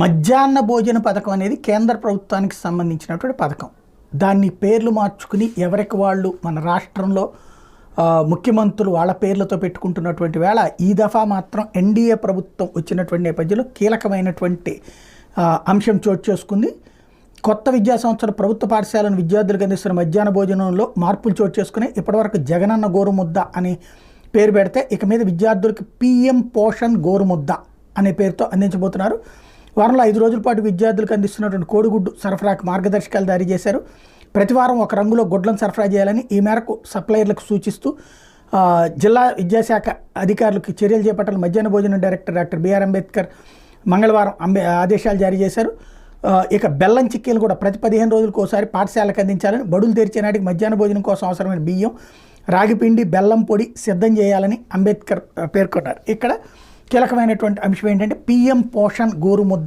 మధ్యాహ్న భోజన పథకం అనేది కేంద్ర ప్రభుత్వానికి సంబంధించినటువంటి పథకం. దాన్ని పేర్లు మార్చుకుని ఎవరికి వాళ్ళు మన రాష్ట్రంలో ముఖ్యమంత్రులు వాళ్ళ పేర్లతో పెట్టుకుంటున్నటువంటి వేళ ఈ దఫా మాత్రం ఎన్డీఏ ప్రభుత్వం వచ్చినటువంటి నేపథ్యంలో కీలకమైనటువంటి అంశం చోటు చేసుకుంది. కొత్త విద్యా సంవత్సరం ప్రభుత్వ పాఠశాలను విద్యార్థులకు అందిస్తున్న మధ్యాహ్న భోజనంలో మార్పులు చోటు చేసుకుని ఇప్పటివరకు జగనన్న గోరుముద్ద అని పేరు పెడితే ఇక మీద విద్యార్థులకు పిఎం పోషణ్ గోరుముద్ద అనే పేరుతో అందించబోతున్నారు. వారంలో ఐదు రోజుల పాటు విద్యార్థులకు అందిస్తున్నటువంటి కోడిగుడ్డు సరఫరాకు మార్గదర్శకాలు జారీ చేశారు. ప్రతి వారం ఒక రంగులో గుడ్లను సరఫరా చేయాలని ఈ మేరకు సప్లయర్లకు సూచిస్తూ జిల్లా విద్యాశాఖ అధికారులకు చర్యలు చేపట్టాలని మధ్యాహ్న భోజనం డైరెక్టర్ డాక్టర్ బిఆర్ అంబేద్కర్ మంగళవారం అంబే ఆదేశాలు జారీ చేశారు. ఇక బెల్లం చిక్కీలు కూడా ప్రతి పదిహేను రోజులకు ఒకసారి పాఠశాలకు అందించాలని బడులు తెరిచే నాటికి మధ్యాహ్న భోజనం కోసం అవసరమైన బియ్యం రాగిపిండి బెల్లం పొడి సిద్ధం చేయాలని అంబేద్కర్ పేర్కొన్నారు. ఇక్కడ కీలకమైనటువంటి అంశం ఏంటంటే పిఎం పోషణ్ గోరుముద్ద